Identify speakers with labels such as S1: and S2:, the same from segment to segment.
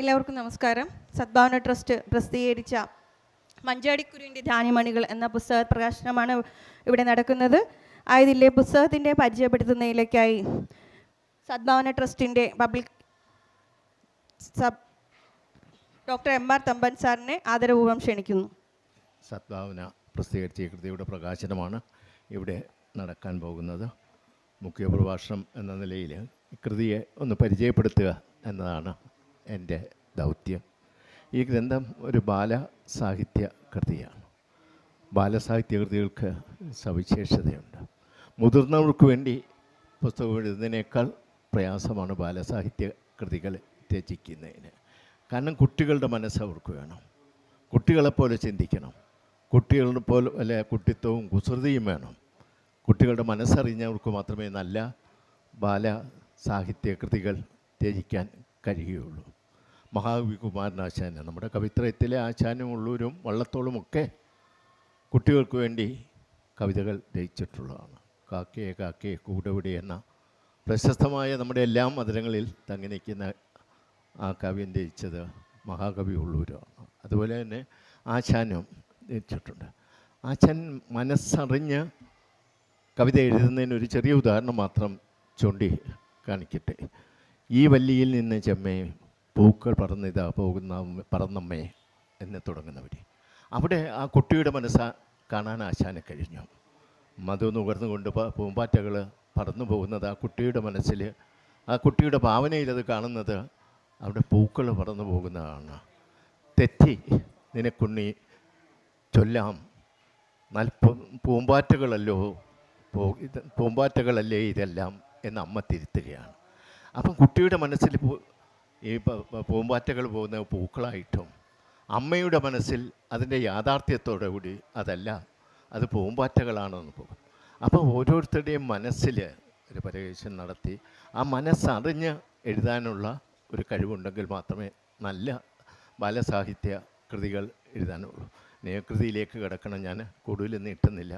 S1: എല്ലാവർക്കും നമസ്കാരം. സദ്ഭാവന ട്രസ്റ്റ് പ്രസിദ്ധീകരിച്ച മഞ്ചാടിക്കുരുവിന്റെ ധാന്യമണികൾ എന്ന പുസ്തക പ്രകാശനമാണ് ഇവിടെ നടക്കുന്നത്. ആയതില്ലേ പുസ്തകത്തിന്റെ പരിചയപ്പെടുത്തുന്നതിലേക്കായി സദ്ഭാവന ട്രസ്റ്റിന്റെ public sub doctor M R Thampan സാറിനെ ആദരപൂർവം ക്ഷണിക്കുന്നു.
S2: സദ്ഭാവന പ്രസിദ്ധീകരിച്ച കൃതിയുടെ പ്രകാശനമാണ് ഇവിടെ നടക്കാൻ പോകുന്നത്. മുഖ്യപ്രഭാഷണം എന്ന നിലയിൽ കൃതിയെ ഒന്ന് പരിചയപ്പെടുത്തുക എന്നതാണ് എന്റെ ദൗത്യം. ഈ ഗ്രന്ഥം ഒരു ബാല സാഹിത്യ കൃതിയാണ്. ബാലസാഹിത്യ കൃതികൾക്ക് സവിശേഷതയുണ്ട്. മുതിർന്നവർക്ക് വേണ്ടി പുസ്തകം എഴുതുന്നതിനേക്കാൾ പ്രയാസമാണ് ബാലസാഹിത്യ കൃതികൾ രചിക്കുന്നതിന്. കാരണം കുട്ടികളുടെ മനസ്സ് അവർക്ക് വേണം. കുട്ടികളെപ്പോലെ ചിന്തിക്കണം. കുട്ടികളുടെ പോലെ അല്ലെ കുട്ടിത്വവും കുസൃതിയും വേണം. കുട്ടികളുടെ മനസ്സറിഞ്ഞവർക്ക് മാത്രമേ നല്ല ബാല സാഹിത്യ കൃതികൾ രചിക്കാൻ കഴിയുകയുള്ളൂ മഹാകവി കുമാരനാശാന് നമ്മുടെ കവിത്രയത്തിലെ ആശാനും ഉള്ളൂരും വള്ളത്തോളുമൊക്കെ കുട്ടികൾക്ക് വേണ്ടി കവിതകൾ രചിച്ചിട്ടുള്ളതാണ്. കാക്കയെ കാക്കയെ കൂടെവിടെ എന്ന പ്രശസ്തമായ നമ്മുടെ എല്ലാ മധുരങ്ങളിൽ തങ്ങി നിൽക്കുന്ന ആ കവിയൻ രചിച്ചത് മഹാകവി ഉള്ളൂരാണ് അതുപോലെ തന്നെ ആശാനും രചിച്ചിട്ടുണ്ട്. ആശാൻ മനസ്സറിഞ്ഞ് കവിത എഴുതുന്നതിന് ഒരു ചെറിയ ഉദാഹരണം മാത്രം ചൂണ്ടി കാണിക്കട്ടെ ഈ വല്ലിയിൽ നിന്ന് ചെമ്മേ പൂക്കൾ പറന്നിതാ പോകുന്ന പറന്നമ്മേ എന്ന് തുടങ്ങുന്നവർ അവിടെ ആ കുട്ടിയുടെ മനസ്സ കാണാൻ ആശാന് കഴിഞ്ഞു. മധു നുകർന്നുകൊണ്ട് കൊണ്ട് പൂമ്പാറ്റകൾ പറന്നു പോകുന്നത് ആ കുട്ടിയുടെ മനസ്സിൽ ആ കുട്ടിയുടെ ഭാവനയിൽ അത് കാണുന്നത് അവിടെ പൂക്കൾ പറന്നു പോകുന്നതാണ്. തെറ്റി നിനക്കുണ്ണി ചൊല്ലാം. നൽപ്പ പൂമ്പാറ്റകളല്ലോ പോ പൂമ്പാറ്റകളല്ലേ ഇതെല്ലാം എന്ന് അമ്മ തിരുത്തുകയാണ്. അപ്പം കുട്ടിയുടെ മനസ്സിൽ ഈ പൂമ്പാറ്റകൾ പോകുന്ന പൂക്കളായിട്ടും അമ്മയുടെ മനസ്സിൽ അതിന്റെ യാഥാർത്ഥ്യത്തോടെ കൂടി അതല്ല അത് പൂമ്പാറ്റകളാണെന്ന് പോകും. അപ്പോൾ ഓരോരുത്തരുടെയും മനസ്സിൽ ഒരു പരവേശം നടത്തി ആ മനസ്സറിഞ്ഞ് എഴുതാനുള്ള ഒരു കഴിവുണ്ടെങ്കിൽ മാത്രമേ നല്ല ബാലസാഹിത്യ കൃതികൾ എഴുതാനുള്ളൂ. നേകൃതിയിലേക്ക് കിടക്കണം ഞാൻ കൂടുതൽ നീട്ടുന്നില്ല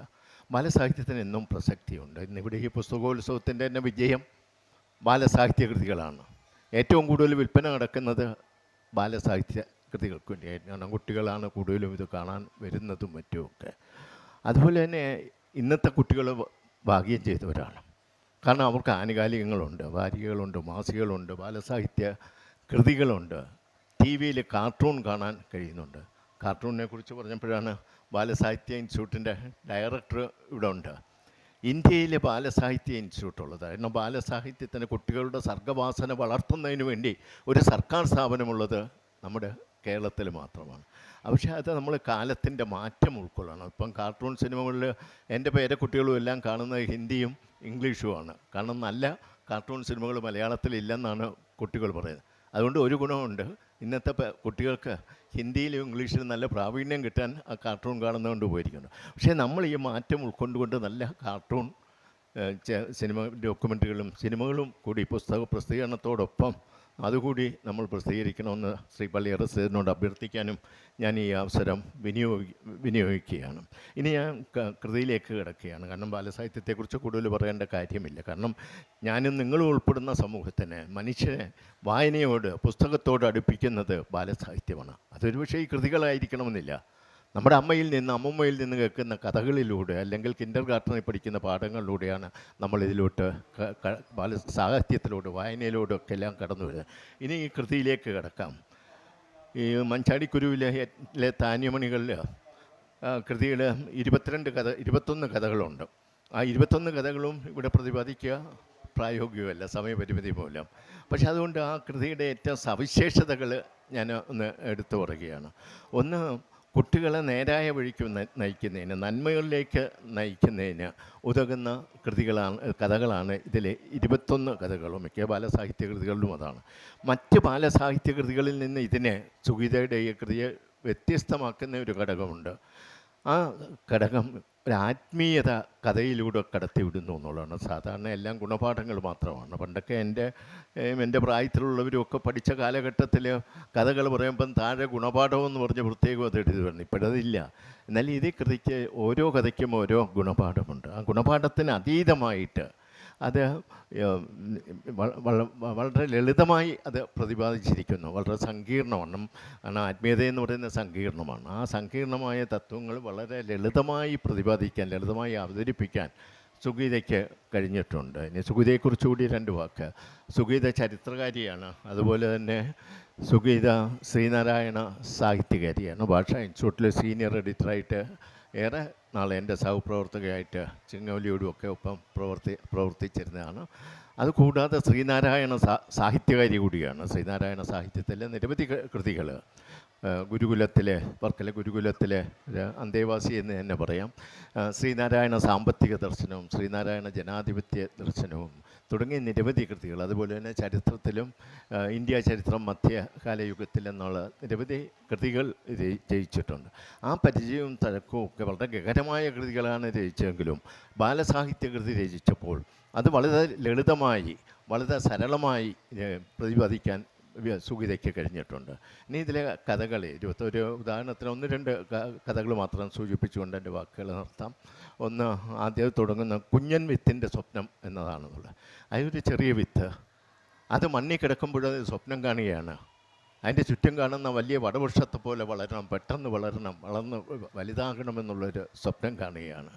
S2: ബാലസാഹിത്യത്തിന് എന്നും പ്രസക്തിയുണ്ട്. ഇന്നിവിടെ ഈ പുസ്തകോത്സവത്തിന്റെ തന്നെ വിജയം ബാലസാഹിത്യ കൃതികളാണ് ഏറ്റവും കൂടുതൽ വിൽപ്പന നടക്കുന്നത് ബാലസാഹിത്യ കൃതികൾക്ക് വേണ്ടിയായിരുന്നു. കാരണം കുട്ടികളാണ് കൂടുതലും ഇത് കാണാൻ വരുന്നതും മറ്റുമൊക്കെ. അതുപോലെ തന്നെ ഇന്നത്തെ കുട്ടികൾ ഭാഗ്യം ചെയ്തവരാണ്. കാരണം അവർക്ക് ആനുകാലികങ്ങളുണ്ട് വാരികകളുണ്ട് മാസികകളുണ്ട് ബാലസാഹിത്യ കൃതികളുണ്ട് ടി വിയിൽ കാർട്ടൂൺ കാണാൻ കഴിയുന്നുണ്ട്. കാർട്ടൂണിനെ കുറിച്ച് പറഞ്ഞപ്പോഴാണ് ബാലസാഹിത്യ ഇൻസ്റ്റിറ്റ്യൂട്ടിന്റെ ഡയറക്ടർ ഇവിടെ ഉണ്ട്. ഇന്ത്യയിലെ ബാലസാഹിത്യ ഇൻസ്റ്റിറ്റ്യൂട്ട് ഉള്ളത്. കാരണം ബാലസാഹിത്യത്തിന് കുട്ടികളുടെ സർഗവാസന വളർത്തുന്നതിന് വേണ്ടി ഒരു സർക്കാർ സ്ഥാപനമുള്ളത് നമ്മുടെ കേരളത്തിൽ മാത്രമാണ്. പക്ഷേ അത് നമ്മൾ കാലത്തിന്റെ മാറ്റം ഉൾക്കൊള്ളണം. ഇപ്പം കാർട്ടൂൺ സിനിമകളിൽ എന്റെ പേരെ കുട്ടികളും എല്ലാം കാണുന്നത് ഹിന്ദിയും ഇംഗ്ലീഷുമാണ്. കാരണം നല്ല കാർട്ടൂൺ സിനിമകൾ മലയാളത്തിലില്ലെന്നാണ് കുട്ടികൾ പറയുന്നത്. അതുകൊണ്ട് ഒരു ഗുണമുണ്ട്. ഇന്നത്തെ കുട്ടികൾക്ക് ഹിന്ദിയിലും ഇംഗ്ലീഷിലും നല്ല പ്രാവീണ്യം കിട്ടാൻ ആ കാർട്ടൂൺ കാണുന്നതുകൊണ്ട് പോയിരിക്കുന്നു പക്ഷേ നമ്മൾ ഈ മാറ്റം ഉൾക്കൊണ്ടുകൊണ്ട് നല്ല കാർട്ടൂൺ സിനിമ ഡോക്യുമെന്ററികളും സിനിമകളും കൂടി പുസ്തക പ്രസിദ്ധീകരണത്തോടൊപ്പം അതുകൂടി നമ്മൾ പ്രസിദ്ധീകരിക്കണമെന്ന് ശ്രീ പള്ളിയറ സേതിനോട് അഭ്യർത്ഥിക്കാനും ഞാൻ ഈ അവസരം വിനിയോഗി വിനിയോഗിക്കുകയാണ്. ഇനി ഞാൻ കൃതിയിലേക്ക് കിടക്കുകയാണ്. കാരണം ബാലസാഹിത്യത്തെക്കുറിച്ച് കൂടുതൽ പറയേണ്ട കാര്യമില്ല. കാരണം ഞാനും നിങ്ങളും ഉൾപ്പെടുന്ന സമൂഹത്തിന് മനുഷ്യനെ വായനയോട് പുസ്തകത്തോട് അടുപ്പിക്കുന്നത് ബാലസാഹിത്യമാണ്. അതൊരു പക്ഷേ ഈ കൃതികളായിരിക്കണമെന്നില്ല. നമ്മുടെ അമ്മയിൽ നിന്ന് അമ്മമ്മയിൽ നിന്ന് കേൾക്കുന്ന കഥകളിലൂടെ അല്ലെങ്കിൽ കിൻഡർ ഗാർട്ടനിൽ പഠിക്കുന്ന പാഠങ്ങളിലൂടെയാണ് ക- ബാല സാഹിത്യത്തിലോട്ട് വായനയിലൂടെ ഒക്കെ എല്ലാം കടന്നു വരുന്നത്. ഇനി ഈ കൃതിയിലേക്ക് കിടക്കാം. ഈ മഞ്ചാടിക്കുരുവിലെ താന്യമണികളിൽ കൃതികൾ ഇരുപത്തിരണ്ട് കഥ ഇരുപത്തൊന്ന് കഥകളുണ്ട്. ആ ഇരുപത്തൊന്ന് കഥകളും ഇവിടെ പ്രതിപാദിക്കുക പ്രായോഗികമല്ല സമയപരിമിതി മൂലം. പക്ഷെ അതുകൊണ്ട് ആ കൃതിയുടെ ഏറ്റവും സവിശേഷതകൾ ഞാൻ ഒന്ന് എടുത്തു പറയുകയാണ്. ഒന്ന് കുട്ടികളെ നേരായ വഴിക്ക് നയിക്കുന്നതിന് നന്മകളിലേക്ക് നയിക്കുന്നതിന് ഉതകുന്ന കൃതികളാണ് കഥകളാണ് ഇതിലെ ഇരുപത്തൊന്ന് കഥകളും. മിക്ക ബാലസാഹിത്യ കൃതികളിലും അതാണ്. മറ്റ് ബാലസാഹിത്യ കൃതികളിൽ നിന്ന് ഇതിനെ സുഗീതയുടെ ഈ കൃതിയെ വ്യത്യസ്തമാക്കുന്ന ഒരു ഘടകമുണ്ട്. ആ ഘടകം ഒരു ആത്മീയത കഥയിലൂടെ കടത്തിവിടുന്നു എന്നുള്ളതാണ്. സാധാരണ എല്ലാം ഗുണപാഠങ്ങൾ മാത്രമാണ്. പണ്ടൊക്കെ എന്റെ എന്റെ പ്രായത്തിലുള്ളവരും ഒക്കെ പഠിച്ച കാലഘട്ടത്തിൽ കഥകൾ പറയുമ്പം താഴെ ഗുണപാഠം എന്ന് പറഞ്ഞ് പ്രത്യേകം അത് എഴുതി പറഞ്ഞു ഇപ്പോഴതില്ല. എന്നാൽ ഇതേ കൃതിക്ക് ഓരോ കഥയ്ക്കും ഓരോ ഗുണപാഠമുണ്ട്. ആ ഗുണപാഠത്തിന് അതീതമായിട്ട് അത് വളരെ ലളിതമായി അത് പ്രതിപാദിച്ചിരിക്കുന്നു. വളരെ സങ്കീർണമാണ്. കാരണം ആത്മീയത എന്ന് പറയുന്നത് സങ്കീർണമാണ്. ആ സങ്കീർണമായ തത്വങ്ങൾ വളരെ ലളിതമായി പ്രതിപാദിക്കാൻ ലളിതമായി അവതരിപ്പിക്കാൻ സുഗീതയ്ക്ക് കഴിഞ്ഞിട്ടുണ്ട്. ഇനി സുഗീതയെക്കുറിച്ച് കൂടി രണ്ട് വാക്ക്. സുഗീത ചരിത്രകാരിയാണ്. അതുപോലെ തന്നെ സുഗീത ശ്രീനാരായണ സാഹിത്യകാരിയാണ്. ഭാഷ ഇൻസ്റ്റിറ്റ്യൂട്ടിലെ സീനിയർ എഡിറ്ററായിട്ട് ഏറെ നാൾ എന്റെ സഹപ്രവർത്തകയായിട്ട് ചിങ്ങോലിയോടും ഒക്കെ ഒപ്പം പ്രവർത്തി പ്രവർത്തിച്ചിരുന്നതാണ്. അതുകൂടാതെ ശ്രീനാരായണ സാഹിത്യകാരി കൂടിയാണ്. ശ്രീനാരായണ സാഹിത്യത്തിലെ നിരവധി കൃതികൾ ഗുരുകുലത്തിലെ വർക്കല ഗുരുകുലത്തിലെ അന്തേവാസി എന്ന് തന്നെ പറയാം. ശ്രീനാരായണ സാമ്പത്തിക ദർശനവും ശ്രീനാരായണ ജനാധിപത്യ ദർശനവും തുടങ്ങിയ നിരവധി കൃതികൾ. അതുപോലെ തന്നെ ചരിത്രത്തിലും ഇന്ത്യ ചരിത്രം മധ്യകാലയുഗത്തിൽ എന്നുള്ള നിരവധി കൃതികൾ രചിച്ചിട്ടുണ്ട്. ആ പരിചയവും തഴക്കവും ഒക്കെ വളരെ ഗഹനമായ കൃതികളാണ് രചിച്ചെങ്കിലും ബാലസാഹിത്യ കൃതി രചിച്ചപ്പോൾ അത് വളരെ ലളിതമായി വളരെ സരളമായി പ്രതിപാദിക്കാൻ സുഗീതയ്ക്ക് കഴിഞ്ഞിട്ടുണ്ട്. ഇനി ഇതിലെ കഥകൾ ഇരുപത്തൊരു ഉദാഹരണത്തിന് ഒന്ന് രണ്ട് കഥകൾ മാത്രം സൂചിപ്പിച്ചുകൊണ്ട് എന്റെ വാക്കുകൾ നിർത്താം. ഒന്ന് ആദ്യം തുടങ്ങുന്ന കുഞ്ഞൻ വിത്തിന്റെ സ്വപ്നം എന്നതാണെന്നുള്ളത്. അതൊരു ചെറിയ വിത്ത്. അത് മണ്ണിൽ കിടക്കുമ്പോഴത് സ്വപ്നം കാണുകയാണ്. അതിന്റെ ചുറ്റും കാണുന്ന വലിയ വടവൃക്ഷത്തെ പോലെ വളരണം പെട്ടെന്ന് വളരണം വളർന്ന് വലുതാകണമെന്നുള്ളൊരു സ്വപ്നം കാണുകയാണ്.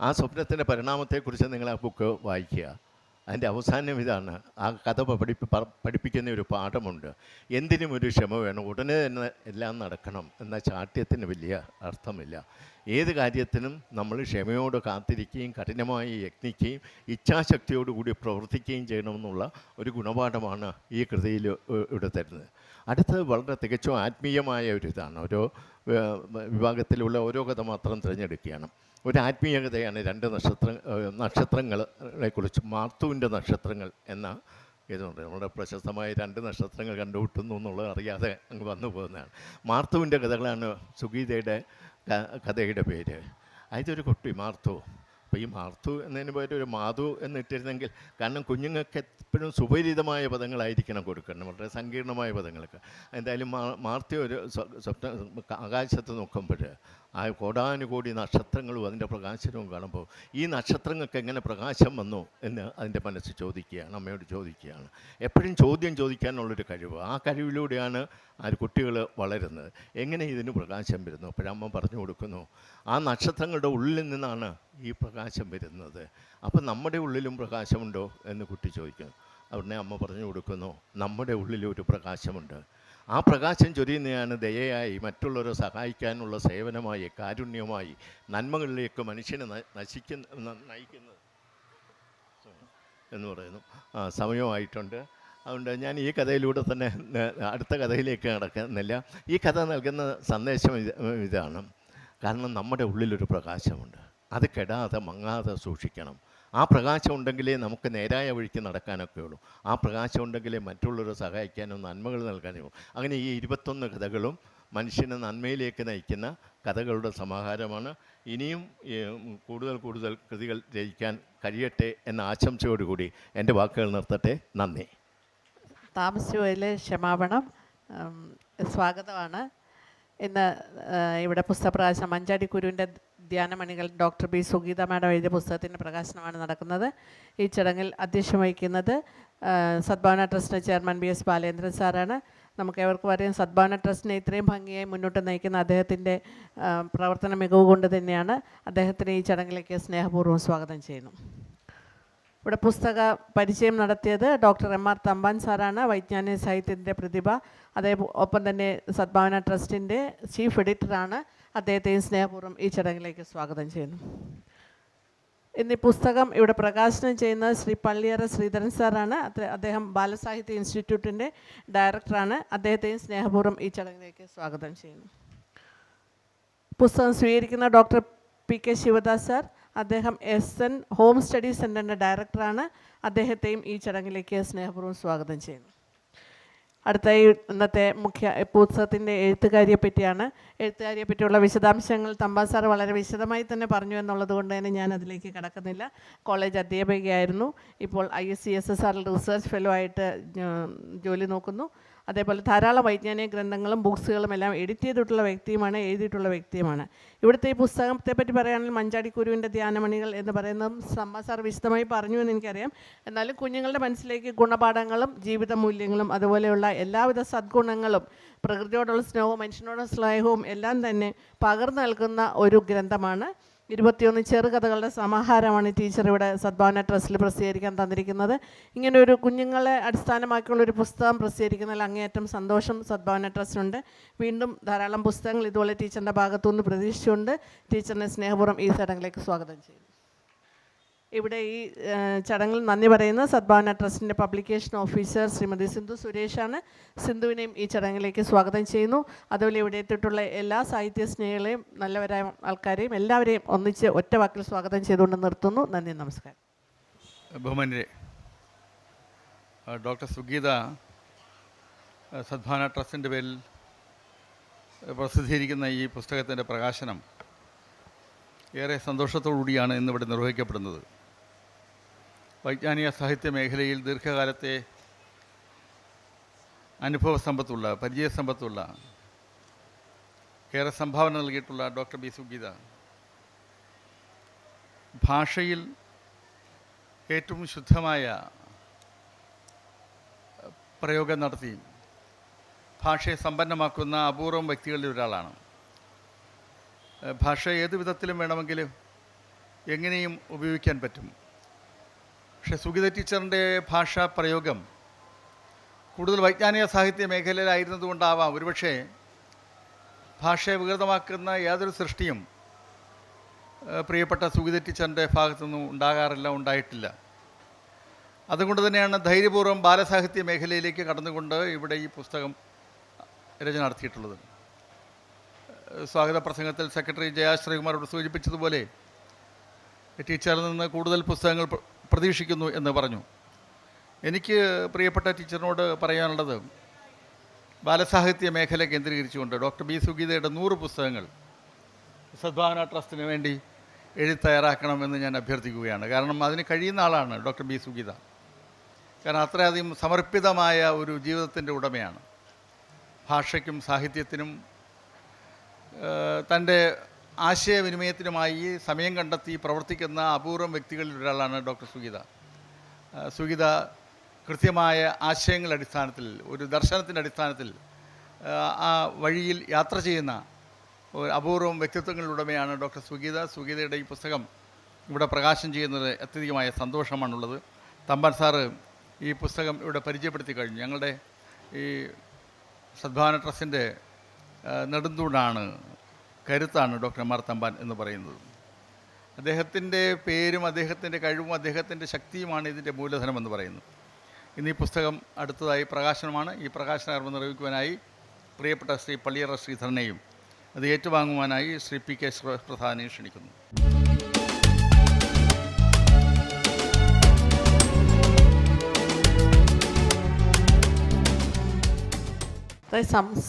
S2: ആ സ്വപ്നത്തിന്റെ പരിണാമത്തെക്കുറിച്ച് നിങ്ങൾ ആ ബുക്ക് വായിക്കുക. അതിന്റെ അവസാനം ഇതാണ്. ആ കഥ പഠിപ്പി പഠിപ്പിക്കുന്ന ഒരു പാഠമുണ്ട്. എന്തിനും ഒരു ക്ഷമ വേണം. ഉടനെ തന്നെ എല്ലാം നടക്കണം എന്ന ചാട്ട്യത്തിന് വലിയ അർത്ഥമില്ല. ഏത് കാര്യത്തിനും നമ്മൾ ക്ഷമയോട് കാത്തിരിക്കുകയും കഠിനമായി യത്നിക്കുകയും ഇച്ഛാശക്തിയോടുകൂടി പ്രവർത്തിക്കുകയും ചെയ്യണമെന്നുള്ള ഒരു ഗുണപാഠമാണ് ഈ കൃതിയിൽ ഇവിടെ തരുന്നത്. അടുത്തത് വളരെ തികച്ചും ആത്മീയമായ ഒരു ഇതാണ്. ഓരോ വിഭാഗത്തിലുള്ള ഓരോ കഥ മാത്രം തിരഞ്ഞെടുക്കുകയാണ്. ഒരു ആത്മീയതയാണ് രണ്ട് നക്ഷത്ര നക്ഷത്രങ്ങളെ കുറിച്ച്. മാത്തുവിന്റെ നക്ഷത്രങ്ങൾ എന്ന ഇതുണ്ട്. നമ്മുടെ പ്രശസ്തമായ രണ്ട് നക്ഷത്രങ്ങൾ കണ്ടുമുട്ടുന്നു എന്നുള്ളത് അറിയാതെ അങ്ങ് വന്നു പോകുന്നതാണ്. മാർത്തുവിന്റെ കഥകളാണ് സുഗീതയുടെ കഥയുടെ പേര്. അതൊരു കുട്ടി മാർത്തു. അപ്പോൾ ഈ മാർത്തു എന്നതിന് പേര് ഒരു മാധു എന്നിട്ടിരുന്നെങ്കിൽ കാരണം കുഞ്ഞുങ്ങൾക്ക് എപ്പോഴും സുപരിതമായ പദങ്ങളായിരിക്കണം കൊടുക്കണം വളരെ സങ്കീർണമായ പദങ്ങൾക്ക് എന്തായാലും മാർത്തി ഒരു സ്വ- സ്വപ്ന ആകാശത്ത് നോക്കുമ്പോൾ ആ കോടാനുകോടി നക്ഷത്രങ്ങളും അതിന്റെ പ്രകാശനവും കാണുമ്പോൾ ഈ നക്ഷത്രങ്ങൾക്ക് എങ്ങനെ പ്രകാശം വന്നു എന്ന് അതിന്റെ മനസ്സ് ചോദിക്കുകയാണ് അമ്മയോട് ചോദിക്കുകയാണ്. എപ്പോഴും ചോദ്യം ചോദിക്കാനുള്ളൊരു കഴിവ്. ആ കഴിവിലൂടെയാണ് ആ കുട്ടികൾ വളരുന്നത്. എങ്ങനെ ഇതിന് പ്രകാശം വരുന്നു? അപ്പോഴമ്മ പറഞ്ഞു കൊടുക്കുന്നു ആ നക്ഷത്രങ്ങളുടെ ഉള്ളിൽ നിന്നാണ് ഈ പ്രകാശം വരുന്നത്. അപ്പം നമ്മുടെ ഉള്ളിലും പ്രകാശമുണ്ടോ? എന്ന് കുട്ടി ചോദിക്കുന്നു. അവിടെ അമ്മ പറഞ്ഞു കൊടുക്കുന്നു നമ്മുടെ ഉള്ളിലൊരു പ്രകാശമുണ്ട്. ആ പ്രകാശം ചൊരിയുന്നതാണ് ദയയായി മറ്റുള്ളവരെ സഹായിക്കാനുള്ള സേവനമായി കാരുണ്യമായി നന്മകളിലേക്ക് മനുഷ്യനെ നശിക്കുന്ന നയിക്കുന്നത്. എന്ന് പറയുന്നു. ആ സമയമായിട്ടുണ്ട്. അതുകൊണ്ട് ഞാൻ ഈ കഥയിലൂടെ തന്നെ അടുത്ത കഥയിലേക്ക് നടക്കുന്നില്ല ഈ കഥ നൽകുന്ന സന്ദേശം ഇത് ഇതാണ്. കാരണം നമ്മുടെ ഉള്ളിലൊരു പ്രകാശമുണ്ട്. അത് കെടാതെ മങ്ങാതെ സൂക്ഷിക്കണം. ആ പ്രകാശം ഉണ്ടെങ്കിലേ നമുക്ക് നേരായ വഴിക്ക് നടക്കാനൊക്കെ ഉള്ളൂ. ആ പ്രകാശം ഉണ്ടെങ്കിലേ മറ്റുള്ളവരെ സഹായിക്കാനും നന്മകൾ നൽകാനും അങ്ങനെ ഈ ഇരുപത്തൊന്ന് കഥകളും മനുഷ്യനെ നന്മയിലേക്ക് നയിക്കുന്ന കഥകളുടെ സമാഹാരമാണ്. ഇനിയും കൂടുതൽ കൂടുതൽ കൃതികൾ രചിക്കാൻ കഴിയട്ടെ എന്ന ആശംസയോടുകൂടി എന്റെ വാക്കുകൾ നിർത്തട്ടെ. നന്ദി.
S3: താമസിച്ചു ക്ഷമാപണം സ്വാഗതമാണ്. ഇന്ന് ഇവിടെ പുസ്തകപ്രകാശനം മഞ്ചാടി കുരുവിന്റെ ധ്യാനമണികൾ ഡോക്ടർ ബി സുഗീത മാഡം എഴുതിയ പുസ്തകത്തിന്റെ പ്രകാശനമാണ് നടക്കുന്നത്. ഈ ചടങ്ങിൽ അധ്യക്ഷം വഹിക്കുന്നത് Sadbhavana trust chairman B S Balendran സാറാണ്. നമുക്ക് ഏവർക്കും അറിയാം സദ്ഭാവന ട്രസ്റ്റിനെ ഇത്രയും ഭംഗിയായി മുന്നോട്ട് നയിക്കുന്ന അദ്ദേഹത്തിന്റെ പ്രവർത്തന മികവ് കൊണ്ട് തന്നെയാണ് അദ്ദേഹത്തിന് ഈ ചടങ്ങിലേക്ക് സ്നേഹപൂർവം സ്വാഗതം ചെയ്യുന്നു. ഇവിടെ പുസ്തക പരിചയം നടത്തിയത് ഡോക്ടർ എം ആർ തമ്പാൻ സാറാണ് വൈജ്ഞാനിക സാഹിത്യത്തിന്റെ പ്രതിഭ. അതേ ഒപ്പം തന്നെ സദ്ഭാവന ട്രസ്റ്റിന്റെ ചീഫ് എഡിറ്ററാണ് അദ്ദേഹത്തെയും സ്നേഹപൂർവം ഈ ചടങ്ങിലേക്ക് സ്വാഗതം ചെയ്യുന്നു. ഇന്ന് ഈ പുസ്തകം ഇവിടെ പ്രകാശനം ചെയ്യുന്ന ശ്രീ പള്ളിയറ ശ്രീധരൻ സാറാണ്. അദ്ദേഹം ബാലസാഹിത്യ ഇൻസ്റ്റിറ്റ്യൂട്ടിന്റെ ഡയറക്ടറാണ്. അദ്ദേഹത്തെയും സ്നേഹപൂർവം ഈ ചടങ്ങിലേക്ക് സ്വാഗതം ചെയ്യുന്നു. പുസ്തകം സ്വീകരിക്കുന്ന doctor P K Sivadas sir അദ്ദേഹം എസ് എൻ ഹോം സ്റ്റഡി സെന്ററിന്റെ ഡയറക്ടറാണ്. അദ്ദേഹത്തെയും ഈ ചടങ്ങിലേക്ക് സ്നേഹപൂർവം സ്വാഗതം ചെയ്യുന്നു. അടുത്തായി ഇന്നത്തെ മുഖ്യ പുസ്തകത്തിന്റെ എഴുത്തുകാരിയെ പറ്റിയാണ് എഴുത്തുകാരിയെ പറ്റിയുള്ള വിശദാംശങ്ങൾ തമ്പാ സാർ വളരെ വിശദമായി തന്നെ പറഞ്ഞു എന്നുള്ളത് കൊണ്ട് തന്നെ ഞാൻ അതിലേക്ക് കടക്കുന്നില്ല. കോളേജ് അധ്യാപികയായിരുന്നു. ഇപ്പോൾ I S C S S ആറിൽ റിസർച്ച് ഫെലോ ആയിട്ട് ജോലി നോക്കുന്നു. അതേപോലെ ധാരാളം വൈജ്ഞാനിക ഗ്രന്ഥങ്ങളും ബുക്സുകളും എല്ലാം എഡിറ്റ് ചെയ്തിട്ടുള്ള വ്യക്തിയുമാണ് എഴുതിയിട്ടുള്ള വ്യക്തിയുമാണ്. ഇവിടുത്തെ ഈ പുസ്തകത്തെപ്പറ്റി പറയുകയാണെങ്കിൽ മഞ്ചാടി കുരുവിന്റെ ധ്യാനമണികൾ എന്ന് പറയുന്നതും സമ്മ സാർ വിശദമായി പറഞ്ഞു എന്ന് എനിക്കറിയാം. എന്നാലും കുഞ്ഞുങ്ങളുടെ മനസ്സിലേക്ക് ഗുണപാഠങ്ങളും ജീവിത മൂല്യങ്ങളും അതുപോലെയുള്ള എല്ലാവിധ സദ്ഗുണങ്ങളും പ്രകൃതിയോടുള്ള സ്നേഹവും മനുഷ്യനോടുള്ള സ്നേഹവും എല്ലാം തന്നെ പകർന്നു നൽകുന്ന ഒരു ഗ്രന്ഥമാണ്. ഇരുപത്തിയൊന്ന് ചെറുകഥകളുടെ സമാഹാരമാണ് ടീച്ചർ ഇവിടെ സദ്ഭാവന ട്രസ്റ്റിൽ പ്രസിദ്ധീകരിക്കാൻ തന്നിരിക്കുന്നത്. ഇങ്ങനെ ഒരു കുഞ്ഞുങ്ങളെ അടിസ്ഥാനമാക്കിയുള്ള ഒരു പുസ്തകം പ്രസിദ്ധീകരിക്കുന്നതിൽ അങ്ങേയറ്റം സന്തോഷം സദ്ഭാവന ട്രസ്റ്റിനുണ്ട് വീണ്ടും ധാരാളം പുസ്തകങ്ങൾ ഇതുപോലെ ടീച്ചറിന്റെ ഭാഗത്തുനിന്ന് പ്രതീക്ഷിച്ചുകൊണ്ട് ടീച്ചറിനെ സ്നേഹപൂർവം ഈ ചടങ്ങിലേക്ക് സ്വാഗതം ചെയ്യുന്നു. ഇവിടെ ഈ ചടങ്ങിൽ നന്ദി പറയുന്ന സദ്ഭാവന ട്രസ്റ്റിന്റെ പബ്ലിക്കേഷൻ ഓഫീസർ ശ്രീമതി സിന്ധു സുരേഷാണ് സിന്ധുവിനെയും ഈ ചടങ്ങിലേക്ക് സ്വാഗതം ചെയ്യുന്നു. അതുപോലെ ഇവിടെ എത്തിയിട്ടുള്ള എല്ലാ സാഹിത്യ സ്നേഹികളെയും നല്ലവരായ ആൾക്കാരെയും എല്ലാവരെയും ഒന്നിച്ച് ഒറ്റ വാക്കിൽ സ്വാഗതം ചെയ്തുകൊണ്ട് നിർത്തുന്നു. നന്ദി നമസ്കാരം.
S4: ബഹുമാന്യരെ ഡോക്ടർ സുഗീത സദ്ഭാവന ട്രസ്റ്റിന്റെ പേരിൽ പ്രസിദ്ധീകരിക്കുന്ന ഈ പുസ്തകത്തിന്റെ പ്രകാശനം ഏറെ സന്തോഷത്തോടു കൂടിയാണ് ഇന്നിവിടെ നിർവഹിക്കപ്പെടുന്നത്. വൈജ്ഞാനിക സാഹിത്യ മേഖലയിൽ ദീർഘകാലത്തെ അനുഭവ സമ്പത്തുള്ള പരിചയ സമ്പത്തുള്ള ഏറെ സംഭാവന നൽകിയിട്ടുള്ള ഡോക്ടർ ബി സുഗീത ഭാഷയിൽ ഏറ്റവും ശുദ്ധമായ പ്രയോഗം നടത്തി ഭാഷയെ സമ്പന്നമാക്കുന്ന അപൂർവം വ്യക്തികളിൽ ഒരാളാണ്. ഭാഷ ഏത് വിധത്തിലും വേണമെങ്കിലും എങ്ങനെയും ഉപയോഗിക്കാൻ പറ്റും. പക്ഷേ സുഗീത ടീച്ചറിന്റെ ഭാഷാ പ്രയോഗം കൂടുതൽ വൈജ്ഞാനിക സാഹിത്യ മേഖലയിലായിരുന്നതുകൊണ്ടാവാം. ഒരുപക്ഷെ ഭാഷയെ വികൃതമാക്കുന്ന യാതൊരു സൃഷ്ടിയും പ്രിയപ്പെട്ട സുഗീത ടീച്ചറിന്റെ ഭാഗത്തുനിന്നും ഉണ്ടാകാറില്ല ഉണ്ടായിട്ടില്ല. അതുകൊണ്ട് തന്നെയാണ് ധൈര്യപൂർവം ബാലസാഹിത്യ മേഖലയിലേക്ക് കടന്നുകൊണ്ട് ഇവിടെ ഈ പുസ്തകം രചന നടത്തിയിട്ടുള്ളത്. സ്വാഗത പ്രസംഗത്തിൽ സെക്രട്ടറി ജയ ഇവിടെ സൂചിപ്പിച്ചതുപോലെ ടീച്ചറിൽ നിന്ന് കൂടുതൽ പുസ്തകങ്ങൾ പ്രതീക്ഷിക്കുന്നു എന്ന് പറഞ്ഞു. എനിക്ക് പ്രിയപ്പെട്ട ടീച്ചറിനോട് പറയാനുള്ളത് ബാലസാഹിത്യ മേഖല കേന്ദ്രീകരിച്ചുകൊണ്ട് ഡോക്ടർ ബി സുഗീതയുടെ നൂറ് പുസ്തകങ്ങൾ സദ്ഭാവന ട്രസ്റ്റിന് വേണ്ടി എഴുതി തയ്യാറാക്കണമെന്ന് ഞാൻ അഭ്യർത്ഥിക്കുകയാണ്. കാരണം അതിന് കഴിയുന്ന ആളാണ് ഡോക്ടർ ബി സുഗീത. കാരണം അത്രയധികം സമർപ്പിതമായ ഒരു ജീവിതത്തിന്റെ ഉടമയാണ്. ഭാഷയ്ക്കും സാഹിത്യത്തിനും തന്റെ ആശയവിനിമയത്തിനുമായി സമയം കണ്ടെത്തി പ്രവർത്തിക്കുന്ന അപൂർവം വ്യക്തികളിൽ ഒരാളാണ് ഡോക്ടർ സുഗീത. സുഗീത കൃത്യമായ ആശയങ്ങളുടെ അടിസ്ഥാനത്തിൽ ഒരു ദർശനത്തിന്റെ അടിസ്ഥാനത്തിൽ ആ വഴിയിൽ യാത്ര ചെയ്യുന്ന ഒരു അപൂർവം വ്യക്തിത്വങ്ങളിലുടമയാണ് ഡോക്ടർ സുഗീത. സുഗീതയുടെ ഈ പുസ്തകം ഇവിടെ പ്രകാശനം ചെയ്യുന്നത് അത്യധികമായ സന്തോഷമാണുള്ളത്. തമ്പാൻ സാറ് ഈ പുസ്തകം ഇവിടെ പരിചയപ്പെടുത്തി കഴിഞ്ഞു. ഞങ്ങളുടെ ഈ സദ്ഭാവന ട്രസ്റ്റിന്റെ നെടുന്തൂണാണ് കരുത്താണ് ഡോക്ടർ എം ആർ തമ്പാൻ എന്ന് പറയുന്നത്. അദ്ദേഹത്തിന്റെ പേരും അദ്ദേഹത്തിന്റെ കഴിവും അദ്ദേഹത്തിന്റെ ശക്തിയുമാണ് ഇതിന്റെ മൂലധനം എന്ന് പറയുന്നത്. ഇന്ന് ഈ പുസ്തകം അടുത്തതായി പ്രകാശനമാണ്. ഈ പ്രകാശന കർമ്മം നിർവഹിക്കുവാനായി പ്രിയപ്പെട്ട ശ്രീ പള്ളിയറ ശ്രീധരനെയും അത് ഏറ്റുവാങ്ങുവാനായി ശ്രീ പി കെ പ്രധാനെയും ക്ഷണിക്കുന്നു.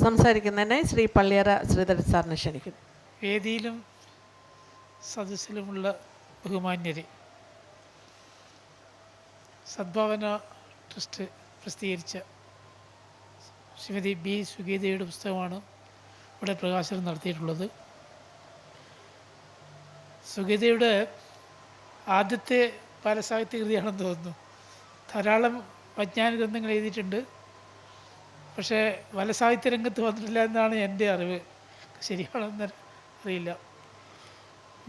S3: സംസാരിക്കുന്നതിനെ ശ്രീ പള്ളിയറ ശ്രീധരൻ സാറിനെ ക്ഷണിക്കുന്നു.
S5: വേദിയിലും സദസ്സിലുമുള്ള ബഹുമാന്യരെ സദ്ഭാവന ട്രസ്റ്റ് പ്രസിദ്ധീകരിച്ച ശ്രീമതി ബി സുഗീതയുടെ പുസ്തകമാണ് ഇവിടെ പ്രകാശനം നടത്തിയിട്ടുള്ളത്. സുഗീതയുടെ ആദ്യത്തെ ബാലസാഹിത്യ കൃതിയാണെന്ന് തോന്നുന്നു. ധാരാളം വൈജ്ഞാനിക ഗ്രന്ഥങ്ങൾ എഴുതിയിട്ടുണ്ട്. പക്ഷേ ബാലസാഹിത്യ രംഗത്ത് വന്നിട്ടില്ല എന്നാണ് എന്റെ അറിവ്. ശരിയാണെന്ന് അറിയില്ല.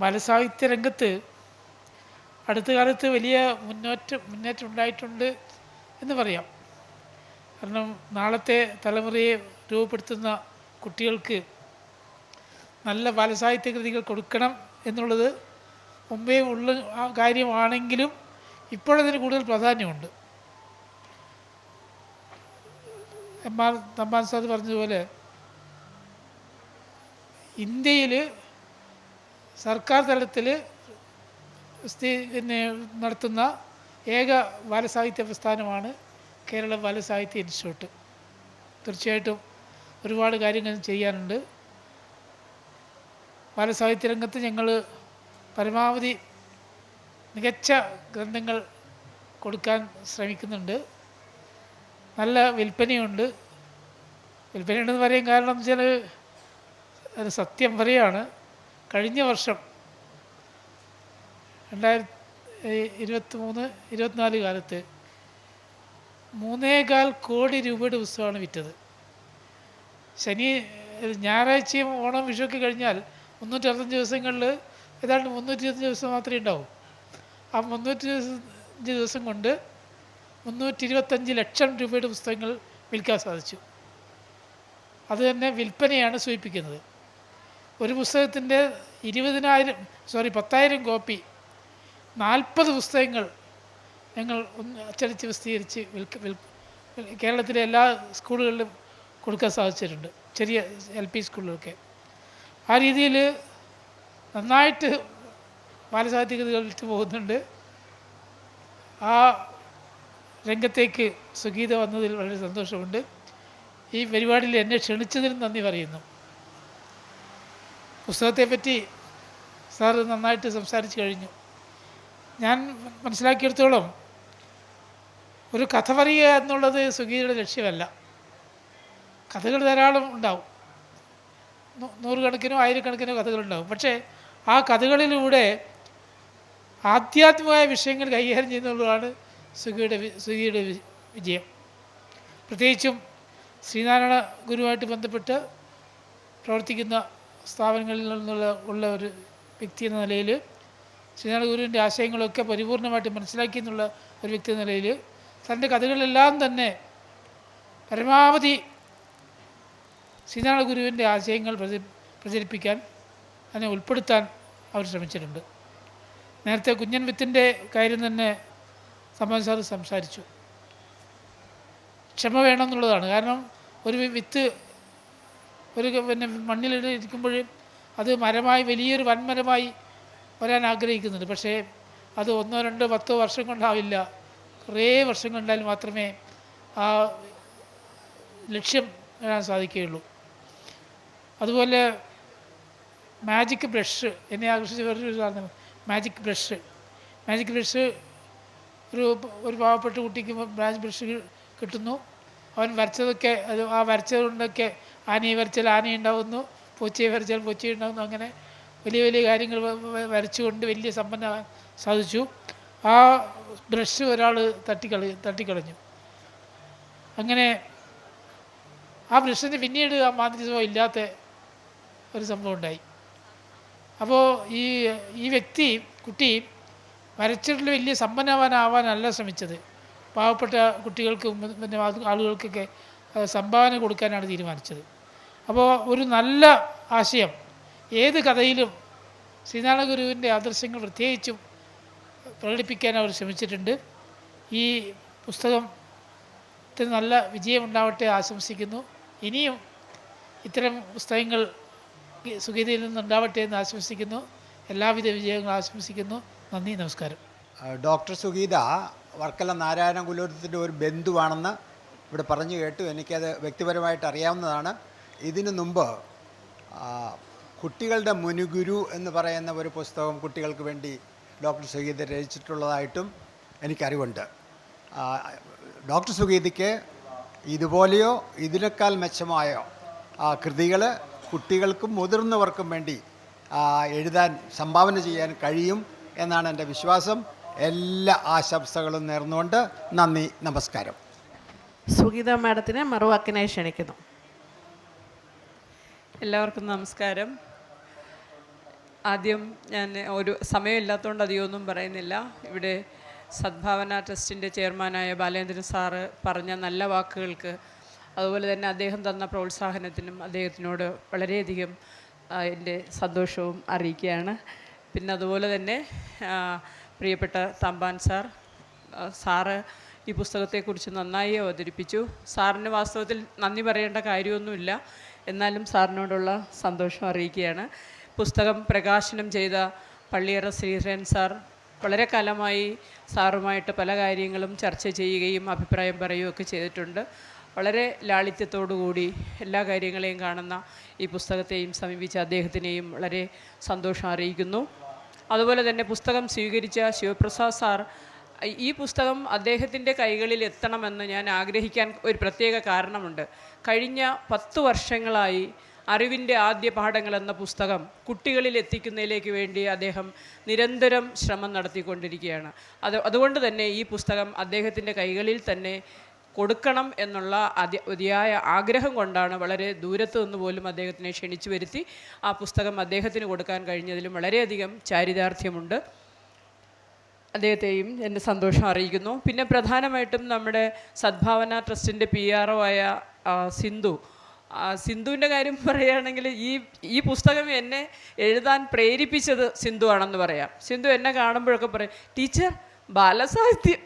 S5: ബാലസാഹിത്യ രംഗത്ത് അടുത്ത കാലത്ത് വലിയ മുന്നേറ്റം മുന്നേറ്റം ഉണ്ടായിട്ടുണ്ട് എന്ന് പറയാം. കാരണം നാളത്തെ തലമുറയെ രൂപപ്പെടുത്തുന്ന കുട്ടികൾക്ക് നല്ല ബാലസാഹിത്യ കൃതികൾ കൊടുക്കണം എന്നുള്ളത് മുമ്പേ ഉള്ള ആ കാര്യമാണെങ്കിലും ഇപ്പോഴതിന് കൂടുതൽ പ്രാധാന്യമുണ്ട്. എം ആർ തമ്പാൻ സാദ് പറഞ്ഞതുപോലെ ഇന്ത്യയിൽ സർക്കാർ തലത്തിൽ പിന്നെ നടത്തുന്ന ഏക ബാലസാഹിത്യ പ്രസ്ഥാനമാണ് കേരള ബാലസാഹിത്യ ഇൻസ്റ്റിറ്റ്യൂട്ട്. തീർച്ചയായിട്ടും ഒരുപാട് കാര്യങ്ങൾ ചെയ്യാനുണ്ട്. ബാലസാഹിത്യ രംഗത്ത് ഞങ്ങൾ പരമാവധി മികച്ച ഗ്രന്ഥങ്ങൾ കൊടുക്കാൻ ശ്രമിക്കുന്നുണ്ട്. നല്ല വിൽപ്പനയുണ്ട്. വിൽപ്പനയുണ്ടെന്ന് പറയാൻ കാരണം ചില അത് സത്യം പറയാണ്. കഴിഞ്ഞ വർഷം രണ്ടായിരത്തി ഇരുപത്തി മൂന്ന് ഇരുപത്തിനാല് കാലത്ത് മൂന്നേകാൽ കോടി രൂപയുടെ പുസ്തകമാണ് വിറ്റത്. ശനി ഞായറാഴ്ചയും ഓണം വിഷുവൊക്കെ കഴിഞ്ഞാൽ മുന്നൂറ്റി അറുപത്തഞ്ച് ദിവസങ്ങളിൽ ഏതാണ്ട് മുന്നൂറ്റി ഇരുപത്തഞ്ച് ദിവസം മാത്രമേ ഉണ്ടാവും. ആ മുന്നൂറ്റി ദിവസം കൊണ്ട് മുന്നൂറ്റി ഇരുപത്തഞ്ച് ലക്ഷം രൂപയുടെ പുസ്തകങ്ങൾ വിൽക്കാൻ സാധിച്ചു. അത് തന്നെ വിൽപ്പനയാണ് സൂചിപ്പിക്കുന്നത്. ഒരു പുസ്തകത്തിന്റെ ഇരുപതിനായിരം സോറി പത്തായിരം കോപ്പി നാൽപ്പത് പുസ്തകങ്ങൾ ഞങ്ങൾ അച്ചടിച്ച് വിസ്തീകരിച്ച് വിൽക്ക വിൽ കേരളത്തിലെ എല്ലാ സ്കൂളുകളിലും കൊടുക്കാൻ സാധിച്ചിട്ടുണ്ട്. ചെറിയ എൽ പി സ്കൂളിലൊക്കെ. ആ രീതിയിൽ നന്നായിട്ട് ബാലസാഹിത്യ കൃതികൾ വിറ്റ് പോകുന്നുണ്ട്. ആ രംഗത്തേക്ക് സുഗീത വന്നതിൽ വളരെ സന്തോഷമുണ്ട്. ഈ പരിപാടിയിൽ എന്നെ ക്ഷണിച്ചതിന് നന്ദി പറയുന്നു. പുസ്തകത്തെപ്പറ്റി സാറ് നന്നായിട്ട് സംസാരിച്ചു കഴിഞ്ഞു. ഞാൻ മനസ്സിലാക്കിയെടുത്തോളം ഒരു കഥ പറയുക എന്നുള്ളത് സുഗീതയുടെ ലക്ഷ്യമല്ല. കഥകൾ ധാരാളം ഉണ്ടാവും. നൂറുകണക്കിനോ ആയിരക്കണക്കിനോ കഥകളുണ്ടാവും. പക്ഷേ ആ കഥകളിലൂടെ ആധ്യാത്മികമായ വിഷയങ്ങൾ കൈകാര്യം ചെയ്യുന്നതാണ് സുഖിയുടെ വി- വിജയം. പ്രത്യേകിച്ചും ശ്രീനാരായണ ഗുരുവായിട്ട് ബന്ധപ്പെട്ട് പ്രവർത്തിക്കുന്ന സ്ഥാപനങ്ങളിൽ നിന്നുള്ള ഉള്ള ഒരു വ്യക്തി എന്ന നിലയിൽ ശ്രീനാരായണ ഗുരുവിന്റെ ആശയങ്ങളൊക്കെ പരിപൂർണമായിട്ട് മനസ്സിലാക്കി എന്നുള്ള ഒരു വ്യക്തി എന്ന നിലയിൽ തന്റെ കഥകളെല്ലാം തന്നെ പരമാവധി ശ്രീനാരായണ ഗുരുവിന്റെ ആശയങ്ങൾ പ്രചരി പ്രചരിപ്പിക്കാൻ അതിനെ ഉൾപ്പെടുത്താൻ അവർ ശ്രമിച്ചിട്ടുണ്ട്. നേരത്തെ കുഞ്ഞൻ വിത്തിന്റെ കാര്യം തന്നെ സമ്മാൻ സാർ സംസാരിച്ചു. ക്ഷമ വേണമെന്നുള്ളതാണ്. കാരണം ഒരു വിത്ത് ഒരു പിന്നെ മണ്ണിലിരിക്കുമ്പോൾ അത് മരമായി വലിയൊരു വൻമരമായി വരാൻ ആഗ്രഹിക്കുന്നുണ്ട്. പക്ഷേ അത് ഒന്നോ രണ്ടോ പത്തോ വർഷം കൊണ്ടാവില്ല കുറേ വർഷം കൊണ്ടാൽ മാത്രമേ ആ ലക്ഷ്യം നേടാൻ സാധിക്കുകയുള്ളൂ. അതുപോലെ മാജിക് ബ്രഷ് എന്നെ ആകർഷിച്ച വേറൊരു മാജിക് ബ്രഷ്. മാജിക് ബ്രഷ് ഒരു ഒരു പാവപ്പെട്ട കുട്ടിക്ക് ബ്രാഞ്ച് ബ്രഷ് കിട്ടുന്നു. അവൻ വരച്ചതൊക്കെ അത് ആ വരച്ചതുകൊണ്ടൊക്കെ ആനയെ വരച്ചാൽ ആന ഉണ്ടാവുന്നു പൂച്ചയെ വരച്ചാൽ പൂച്ച ഉണ്ടാവുന്നു അങ്ങനെ വലിയ വലിയ കാര്യങ്ങൾ വരച്ചുകൊണ്ട് വലിയ സമ്പന്ന സാധിച്ചു. ആ ബ്രഷ് ഒരാൾ തട്ടിക്കളി തട്ടിക്കളഞ്ഞു. അങ്ങനെ ആ ബ്രഷിന് പിന്നീട് ആ മാന്ത്രികത്വം ഇല്ലാത്ത ഒരു സംഭവം ഉണ്ടായി. അപ്പോൾ ഈ ഈ വ്യക്തി കുട്ടി വരച്ചിട്ടുള്ള വലിയ സമ്പന്നവാനാവാനല്ല ശ്രമിച്ചത്. പാവപ്പെട്ട കുട്ടികൾക്ക് പിന്നെ ആളുകൾക്കൊക്കെ സംഭാവന കൊടുക്കാനാണ് തീരുമാനിച്ചത്. അപ്പോൾ ഒരു നല്ല ആശയം ഏത് കഥയിലും ശ്രീനാരായണ ഗുരുവിന്റെ ആദർശങ്ങൾ പ്രത്യേകിച്ചും പ്രകടിപ്പിക്കാൻ അവർ ശ്രമിച്ചിട്ടുണ്ട്. ഈ പുസ്തകത്തിന് നല്ല വിജയമുണ്ടാവട്ടെ ആശംസിക്കുന്നു. ഇനിയും ഇത്തരം പുസ്തകങ്ങൾ സുഗീതയിൽ നിന്നുണ്ടാവട്ടെ എന്ന് ആശംസിക്കുന്നു. എല്ലാവിധ വിജയങ്ങളും ആശംസിക്കുന്നു. നന്ദി നമസ്കാരം.
S6: ഡോക്ടർ സുഗീത വർക്കല നാരായണ കുലൂരത്തിന്റെ ഒരു ബന്ധുവാണെന്ന് ഇവിടെ പറഞ്ഞു കേട്ടു. എനിക്കത് വ്യക്തിപരമായിട്ട് അറിയാവുന്നതാണ്. ഇതിനു മുമ്പ് കുട്ടികളുടെ മുനുഗുരു എന്ന് പറയുന്ന ഒരു പുസ്തകം കുട്ടികൾക്ക് വേണ്ടി ഡോക്ടർ സുഗീത രചിച്ചിട്ടുള്ളതായിട്ടും എനിക്കറിവുണ്ട്. ഡോക്ടർ സുഗീതയ്ക്ക് ഇതുപോലെയോ ഇതിനേക്കാൾ മെച്ചമായോ കൃതികൾ കുട്ടികൾക്കും മുതിർന്നവർക്കും വേണ്ടി എഴുതാൻ സംഭാവന ചെയ്യാൻ കഴിയും. എന്നാണ് എന്റെ വിശ്വാസം. എല്ലാ ആശംസകളും നേർന്നുകൊണ്ട് നന്ദി നമസ്കാരം.
S3: സുഗീത മാഡത്തിനെ മറുവാക്കിനായി ക്ഷണിക്കുന്നു.
S7: എല്ലാവർക്കും നമസ്കാരം. ആദ്യം ഞാൻ ഒരു സമയമില്ലാത്തതുകൊണ്ട് അധികമൊന്നും പറയുന്നില്ല. ഇവിടെ സദ്ഭാവന ട്രസ്റ്റിന്റെ ചെയർമാനായ ബാലേന്ദ്രൻ സാറ് പറഞ്ഞ നല്ല വാക്കുകൾക്ക് അതുപോലെ തന്നെ അദ്ദേഹം തന്ന പ്രോത്സാഹനത്തിനും അദ്ദേഹത്തിനോട് വളരെയധികം എന്റെ സന്തോഷവും അറിയിക്കുകയാണ്. പിന്നെ അതുപോലെ തന്നെ പ്രിയപ്പെട്ട തമ്പാൻ സാർ സാറ് ഈ പുസ്തകത്തെക്കുറിച്ച് നന്നായി അവതരിപ്പിച്ചു. സാറിന് വാസ്തവത്തിൽ നന്ദി പറയേണ്ട കാര്യമൊന്നുമില്ല. എന്നാലും സാറിനോടുള്ള സന്തോഷം അറിയിക്കുകയാണ്. പുസ്തകം പ്രകാശനം ചെയ്ത പള്ളിയറ ശ്രീധരൻ സാർ വളരെ കാലമായി സാറുമായിട്ട് പല കാര്യങ്ങളും ചർച്ച ചെയ്യുകയും അഭിപ്രായം പറയുകയൊക്കെ ചെയ്തിട്ടുണ്ട്. വളരെ കൂടി എല്ലാ കാര്യങ്ങളെയും കാണുന്ന ഈ പുസ്തകത്തെയും സമീപിച്ച അദ്ദേഹത്തിനെയും വളരെ സന്തോഷം അറിയിക്കുന്നു. അതുപോലെ തന്നെ പുസ്തകം സ്വീകരിച്ച ശിവപ്രസാദ് സാർ ഈ പുസ്തകം അദ്ദേഹത്തിന്റെ കൈകളിൽ എത്തണമെന്ന് ഞാൻ ആഗ്രഹിക്കാൻ ഒരു പ്രത്യേക കാരണമുണ്ട്. കഴിഞ്ഞ പത്തു വർഷങ്ങളായി അറിവിന്റെ ആദ്യ പാഠങ്ങൾ എന്ന പുസ്തകം കുട്ടികളിൽ എത്തിക്കുന്നതിലേക്ക് വേണ്ടി അദ്ദേഹം നിരന്തരം ശ്രമം നടത്തിക്കൊണ്ടിരിക്കുകയാണ്. അത് അതുകൊണ്ട് തന്നെ ഈ പുസ്തകം അദ്ദേഹത്തിന്റെ കൈകളിൽ തന്നെ കൊടുക്കണം എന്നുള്ള അതി അതിയായ ആഗ്രഹം കൊണ്ടാണ് വളരെ ദൂരത്തു നിന്ന് പോലും അദ്ദേഹത്തിനെ ക്ഷണിച്ചു വരുത്തി ആ പുസ്തകം അദ്ദേഹത്തിന് കൊടുക്കാൻ കഴിഞ്ഞതിലും വളരെയധികം ചാരിതാർത്ഥ്യമുണ്ട്. അദ്ദേഹത്തെയും എന്റെ സന്തോഷം അറിയിക്കുന്നു. പിന്നെ പ്രധാനമായിട്ടും നമ്മുടെ സദ്ഭാവന ട്രസ്റ്റിന്റെ പി ആർ ഒ ആയ സിന്ധു. സിന്ധുവിന്റെ കാര്യം പറയുകയാണെങ്കിൽ ഈ ഈ പുസ്തകം എന്നെ എഴുതാൻ പ്രേരിപ്പിച്ചത് സിന്ധു ആണെന്ന് പറയാം. സിന്ധു എന്നെ കാണുമ്പോഴൊക്കെ പറയും ടീച്ചർ ബാലസാഹിത്യം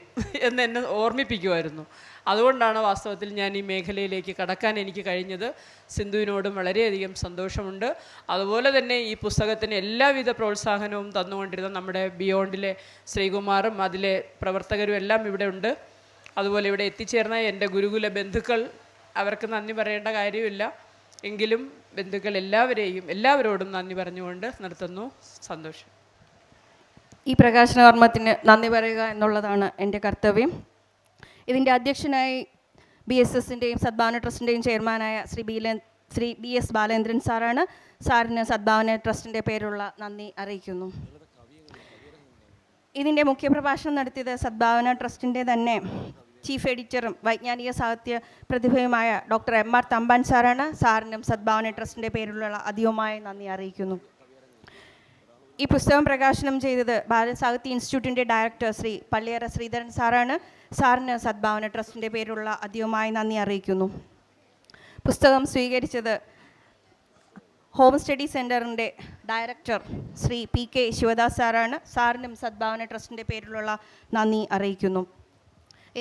S7: എന്ന് എന്നെ ഓർമ്മിപ്പിക്കുമായിരുന്നു. അതുകൊണ്ടാണ് വാസ്തവത്തിൽ ഞാൻ ഈ മേഖലയിലേക്ക് കടക്കാൻ എനിക്ക് കഴിഞ്ഞത്. സിന്ധുവിനോടും വളരെയധികം സന്തോഷമുണ്ട്. അതുപോലെ തന്നെ ഈ പുസ്തകത്തിന് എല്ലാവിധ പ്രോത്സാഹനവും തന്നുകൊണ്ടിരുന്ന നമ്മുടെ ബിയോണ്ടിലെ ശ്രീകുമാറും അതിലെ പ്രവർത്തകരും എല്ലാം ഇവിടെ ഉണ്ട്. അതുപോലെ ഇവിടെ എത്തിച്ചേർന്ന എന്റെ ഗുരുകുല ബന്ധുക്കൾ അവർക്ക് നന്ദി പറയേണ്ട കാര്യമില്ല. എങ്കിലും ബന്ധുക്കൾ എല്ലാവരെയും എല്ലാവരോടും നന്ദി പറഞ്ഞുകൊണ്ട് നിർത്തുന്നു. സന്തോഷം.
S1: ഈ പ്രകാശന കർമ്മത്തിന് നന്ദി പറയുക എന്നുള്ളതാണ് എന്റെ കർത്തവ്യം. ഇതിന്റെ അധ്യക്ഷനായി ബി എസ് എസിന്റെയും സദ്ഭാവന ട്രസ്റ്റിന്റെയും ചെയർമാനായ ശ്രീ ബീല ശ്രീ ബി എസ് ബാലേന്ദ്രൻ സാറാണ്. സാറിന് സദ്ഭാവന ട്രസ്റ്റിന്റെ പേരുള്ള നന്ദി അറിയിക്കുന്നു. ഇതിന്റെ മുഖ്യപ്രഭാഷണം നടത്തിയത് സദ്ഭാവന ട്രസ്റ്റിന്റെ തന്നെ ചീഫ് എഡിറ്ററും വൈജ്ഞാനിക സാഹിത്യ പ്രതിഭയുമായ ഡോക്ടർ എം ആർ തമ്പാൻ സാറാണ്. സാറിനും സദ്ഭാവന ട്രസ്റ്റിന്റെ പേരിലുള്ള അധികമായ നന്ദി അറിയിക്കുന്നു. ഈ പുസ്തകം പ്രകാശനം ചെയ്തത് ബാലസാഹിത്യ ഇൻസ്റ്റിറ്റ്യൂട്ടിന്റെ ഡയറക്ടർ ശ്രീ പള്ളിയറ ശ്രീധരൻ സാറാണ്. സാറിന് സദ്ഭാവന ട്രസ്റ്റിന്റെ പേരുള്ള അധികമായി നന്ദി അറിയിക്കുന്നു. പുസ്തകം സ്വീകരിച്ചത് ഹോം സ്റ്റഡി സെന്ററിന്റെ director Shri P K Sivadas സാറാണ്. സാറിനും സദ്ഭാവന ട്രസ്റ്റിന്റെ പേരിലുള്ള നന്ദി അറിയിക്കുന്നു.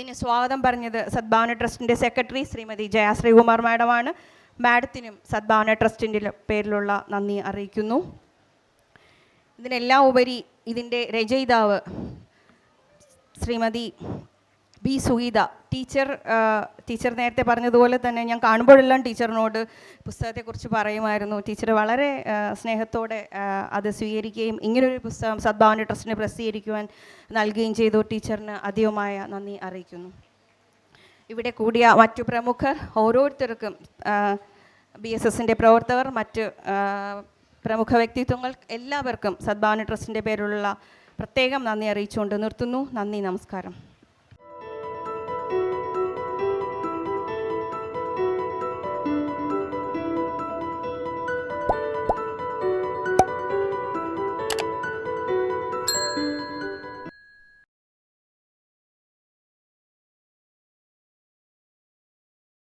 S1: ഇനി സ്വാഗതം പറഞ്ഞത് സദ്ഭാവന ട്രസ്റ്റിന്റെ സെക്രട്ടറി ശ്രീമതി ജയ ശ്രീകുമാർ മാഡമാണ്. മാഡത്തിനും സദ്ഭാവന ട്രസ്റ്റിന്റെ പേരിലുള്ള നന്ദി അറിയിക്കുന്നു. ഇതിനെല്ലാം ഉപരി ഇതിന്റെ രചയിതാവ് Shrimati B Sugeetha. Teacher teacher നേരത്തെ പറഞ്ഞതുപോലെ തന്നെ ഞാൻ കാണുമ്പോഴെല്ലാം ടീച്ചറിനോട് പുസ്തകത്തെക്കുറിച്ച് പറയുമായിരുന്നു. ടീച്ചർ വളരെ സ്നേഹത്തോടെ അത് സ്വീകരിക്കുകയും ഇങ്ങനൊരു പുസ്തകം സദ്ഭാവന ട്രസ്റ്റിന് പ്രസിദ്ധീകരിക്കുവാൻ നൽകുകയും ചെയ്തു. ടീച്ചറിന് അധികമായ നന്ദി അറിയിക്കുന്നു. ഇവിടെ കൂടിയ മറ്റു പ്രമുഖർ ഓരോരുത്തർക്കും ബി എസ് എസിന്റെ പ്രവർത്തകർ മറ്റ് പ്രമുഖ വ്യക്തിത്വങ്ങൾ എല്ലാവർക്കും സദ്ഭാവന ട്രസ്റ്റിന്റെ പേരിലുള്ള പ്രത്യേകം നന്ദി അറിയിച്ചുകൊണ്ട് നിർത്തുന്നു. നന്ദി നമസ്കാരം.